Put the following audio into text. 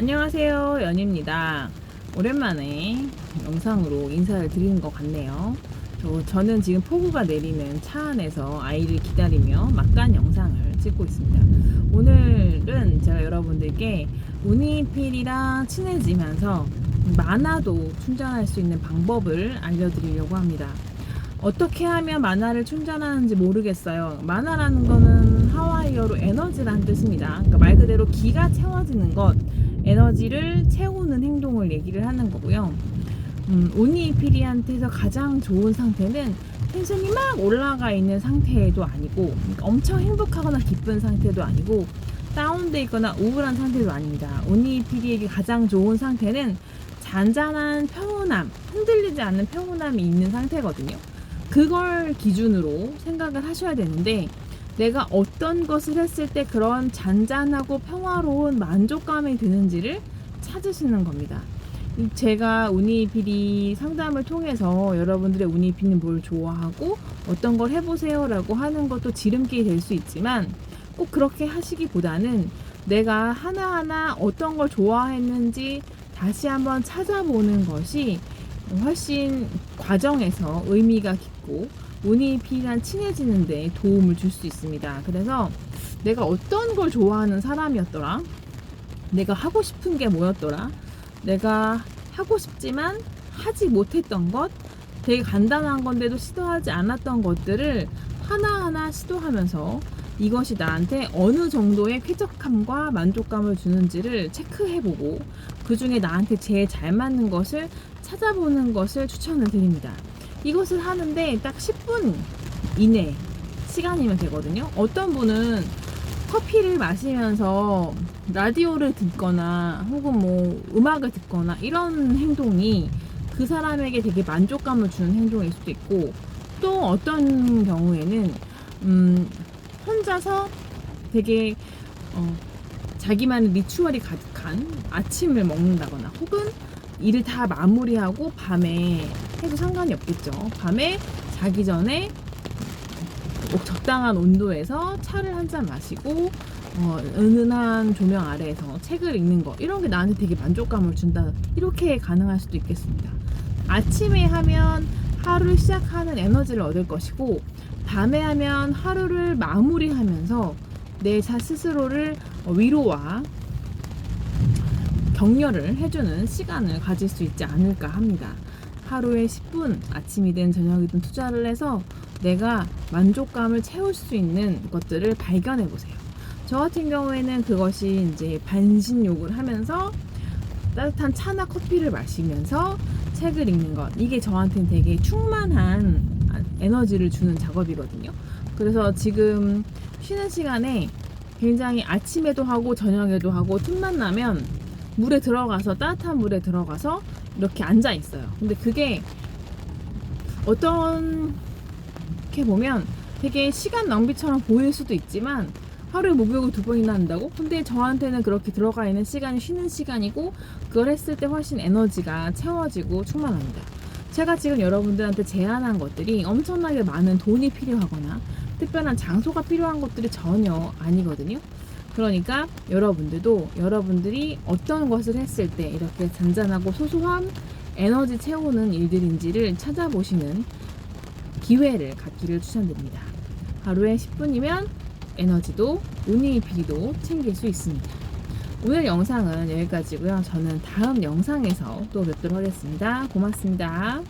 안녕하세요 연입니다. 오랜만에 영상으로 인사를 드리는 것 같네요. 저, 저는 지금 폭우가 내리는 차 안에서 아이를 기다리며 막간 영상을 찍고 있습니다. 오늘은 제가 여러분들께 우니필이랑 친해지면서 만화도 충전할 수 있는 방법을 알려드리려고 합니다. 어떻게 하면 만화를 충전하는지 모르겠어요. 만화라는 거는 하와이어로 에너지라는 뜻입니다. 그러니까 말 그대로 기가 채워지는 것, 에너지를 채우는 행동을 얘기를 하는 거고요. 음, 오니피리한테서 가장 좋은 상태는 텐션이 막 올라가 있는 상태도 아니고 그러니까 엄청 행복하거나 기쁜 상태도 아니고 다운돼 있거나 우울한 상태도 아닙니다. 오니피리에게 가장 좋은 상태는 잔잔한 평온함, 흔들리지 않는 평온함이 있는 상태거든요. 그걸 기준으로 생각을 하셔야 되는데 내가 어떤 것을 했을 때 그런 잔잔하고 평화로운 만족감이 드는지를 찾으시는 겁니다. 이 제가 우니비리 상담을 통해서 여러분들의 우니비는 뭘 좋아하고 어떤 걸 해보세요 라고 하는 것도 지름길이 될 수 있지만 꼭 그렇게 하시기보다는 내가 하나하나 어떤 걸 좋아했는지 다시 한번 찾아보는 것이 훨씬 과정에서 의미가 깊고 운이피랑 친해지는데 도움을 줄 수 있습니다. 그래서 내가 어떤 걸 좋아하는 사람이었더라? 내가 하고 싶은 게 뭐였더라? 내가 하고 싶지만 하지 못했던 것? 되게 간단한 건데도 시도하지 않았던 것들을 하나하나 시도하면서 이것이 나한테 어느 정도의 쾌적함과 만족감을 주는지를 체크해보고 그 중에 나한테 제일 잘 맞는 것을 찾아보는 것을 추천을 드립니다. 이것을 하는데 딱 10분 이내 시간이면 되거든요. 어떤 분은 커피를 마시면서 라디오를 듣거나 혹은 뭐 음악을 듣거나 이런 행동이 그 사람에게 되게 만족감을 주는 행동일 수도 있고 또 어떤 경우에는 음 혼자서 되게 어 자기만의 리추얼이 가득한 아침을 먹는다거나 혹은 일을 다 마무리하고 밤에 해도 상관이 없겠죠. 밤에 자기 전에 적당한 온도에서 차를 한 잔 마시고 어, 은은한 조명 아래에서 책을 읽는 거 이런 게 나한테 되게 만족감을 준다 이렇게 가능할 수도 있겠습니다. 아침에 하면 하루를 시작하는 에너지를 얻을 것이고 밤에 하면 하루를 마무리하면서 내 자 스스로를 위로와 격려를 해주는 시간을 가질 수 있지 않을까 합니다. 하루에 10분 아침이든 저녁이든 투자를 해서 내가 만족감을 채울 수 있는 것들을 발견해 보세요. 저 같은 경우에는 그것이 이제 반신욕을 하면서 따뜻한 차나 커피를 마시면서 책을 읽는 것 이게 저한테는 되게 충만한 에너지를 주는 작업이거든요. 그래서 지금 쉬는 시간에 굉장히 아침에도 하고 저녁에도 하고 틈만 나면 물에 들어가서 따뜻한 물에 들어가서 이렇게 앉아 있어요. 근데 그게 어떤 게 보면 되게 시간 낭비처럼 보일 수도 있지만 하루에 목욕을 두 번이나 한다고? 근데 저한테는 그렇게 들어가 있는 시간이 쉬는 시간이고 그걸 했을 때 훨씬 에너지가 채워지고 충만합니다. 제가 지금 여러분들한테 제안한 것들이 엄청나게 많은 돈이 필요하거나 특별한 장소가 필요한 것들이 전혀 아니거든요. 그러니까 여러분들도 여러분들이 어떤 것을 했을 때 이렇게 잔잔하고 소소한 에너지 채우는 일들인지를 찾아보시는 기회를 갖기를 추천드립니다. 하루에 10분이면 에너지도 운이 비도 챙길 수 있습니다. 오늘 영상은 여기까지고요. 저는 다음 영상에서 또 뵙도록 하겠습니다. 고맙습니다.